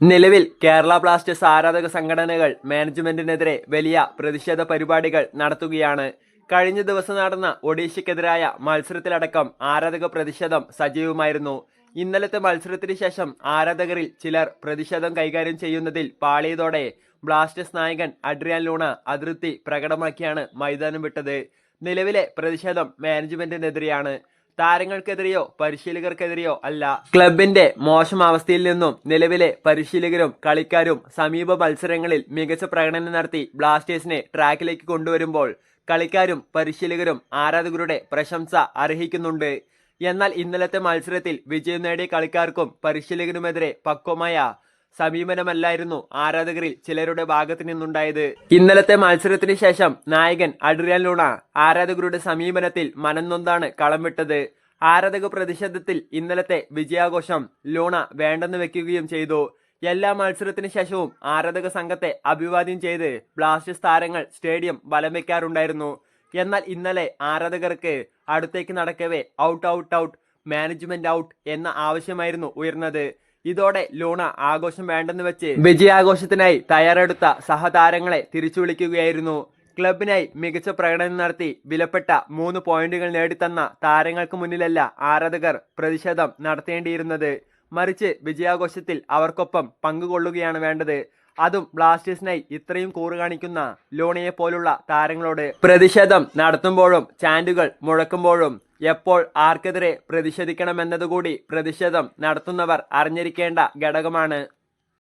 നിലവിൽ കേരള ബ്ലാസ്റ്റേഴ്സ് ആരാധക സംഘടനകൾ മാനേജ്മെന്റിനെതിരെ വലിയ പ്രതിഷേധ പരിപാടികൾ നടത്തുകയാണ്. കഴിഞ്ഞ ദിവസം നടന്ന ഒഡീഷയ്ക്കെതിരായ മത്സരത്തിലടക്കം ആരാധക പ്രതിഷേധം സജീവമായിരുന്നു. ഇന്നലത്തെ മത്സരത്തിന് ശേഷം ആരാധകരിൽ ചിലർ പ്രതിഷേധം കൈകാര്യം ചെയ്യുന്നതിൽ പാളിയതോടെ ബ്ലാസ്റ്റേഴ്സ് നായകൻ അഡ്രിയാൻ ലൂണ അതിർത്തി പ്രകടമാക്കിയാണ് മൈതാനം വിട്ടത്. നിലവിലെ പ്രതിഷേധം മാനേജ്മെന്റിനെതിരെയാണ്. താരങ്ങൾക്കെതിരെയോ പരിശീലകർക്കെതിരെയോ അല്ല. ക്ലബിന്റെ മോശം അവസ്ഥയിൽ നിന്നും നിലവിലെ പരിശീലകരും കളിക്കാരും സമീപ മത്സരങ്ങളിൽ മികച്ച പ്രകടനം നടത്തി ബ്ലാസ്റ്റേഴ്സിനെ ട്രാക്കിലേക്ക് കൊണ്ടുവരുമ്പോൾ കളിക്കാരും പരിശീലകരും ആരാധകരുടെ പ്രശംസ അർഹിക്കുന്നുണ്ട്. എന്നാൽ ഇന്നലത്തെ മത്സരത്തിൽ വിജയം നേടിയ കളിക്കാർക്കും പരിശീലകനുമെതിരെ പക്വമായ സമീപനമല്ലായിരുന്നു ആരാധകരിൽ ചിലരുടെ ഭാഗത്തു നിന്നുണ്ടായത്. ഇന്നലത്തെ മത്സരത്തിന് ശേഷം നായകൻ അഡ്രിയൻ ലൂണ ആരാധകരുടെ സമീപനത്തിൽ മനംനൊന്താണ് കളം വിട്ടത് ആരാധക പ്രതിഷേധത്തിൽ ഇന്നലത്തെ വിജയാഘോഷം ലൂണ വേണ്ടെന്ന് വെക്കുകയും ചെയ്തു. എല്ലാ മത്സരത്തിന് ശേഷവും ആരാധക സംഘത്തെ അഭിവാദ്യം ചെയ്ത് ബ്ലാസ്റ്റേഴ്സ് താരങ്ങൾ സ്റ്റേഡിയം വലം വെക്കാറുണ്ടായിരുന്നു. എന്നാൽ ഇന്നലെ ആരാധകർക്ക് അടുത്തേക്ക് നടക്കവേ out out out management out എന്ന ആവശ്യമായിരുന്നു ഉയർന്നത്. ഇതോടെ ലൂണ ആഘോഷം വേണ്ടെന്ന് വെച്ച് വിജയാഘോഷത്തിനായി തയ്യാറെടുത്ത സഹതാരങ്ങളെ തിരിച്ചു വിളിക്കുകയായിരുന്നു ക്ലബിനായി മികച്ച പ്രകടനം നടത്തി വിലപ്പെട്ട മൂന്ന് പോയിന്റുകൾ നേടിത്തന്ന താരങ്ങൾക്ക് മുന്നിലല്ല ആരാധകർ പ്രതിഷേധം നടത്തേണ്ടിയിരുന്നത്. മറിച്ച് വിജയാഘോഷത്തിൽ അവർക്കൊപ്പം പങ്കുകൊള്ളുകയാണ് വേണ്ടത്. അതും ബ്ലാസ്റ്റേഴ്സിനായി ഇത്രയും കൂറ് കാണിക്കുന്ന ലോണിയെ പോലുള്ള താരങ്ങളോട് പ്രതിഷേധം നടത്തുമ്പോഴും ചാൻഡുകൾ മുഴക്കുമ്പോഴും എപ്പോൾ ആർക്കെതിരെ പ്രതിഷേധിക്കണമെന്നതുകൂടി പ്രതിഷേധം നടത്തുന്നവർ അറിഞ്ഞിരിക്കേണ്ട ഘടകമാണ്.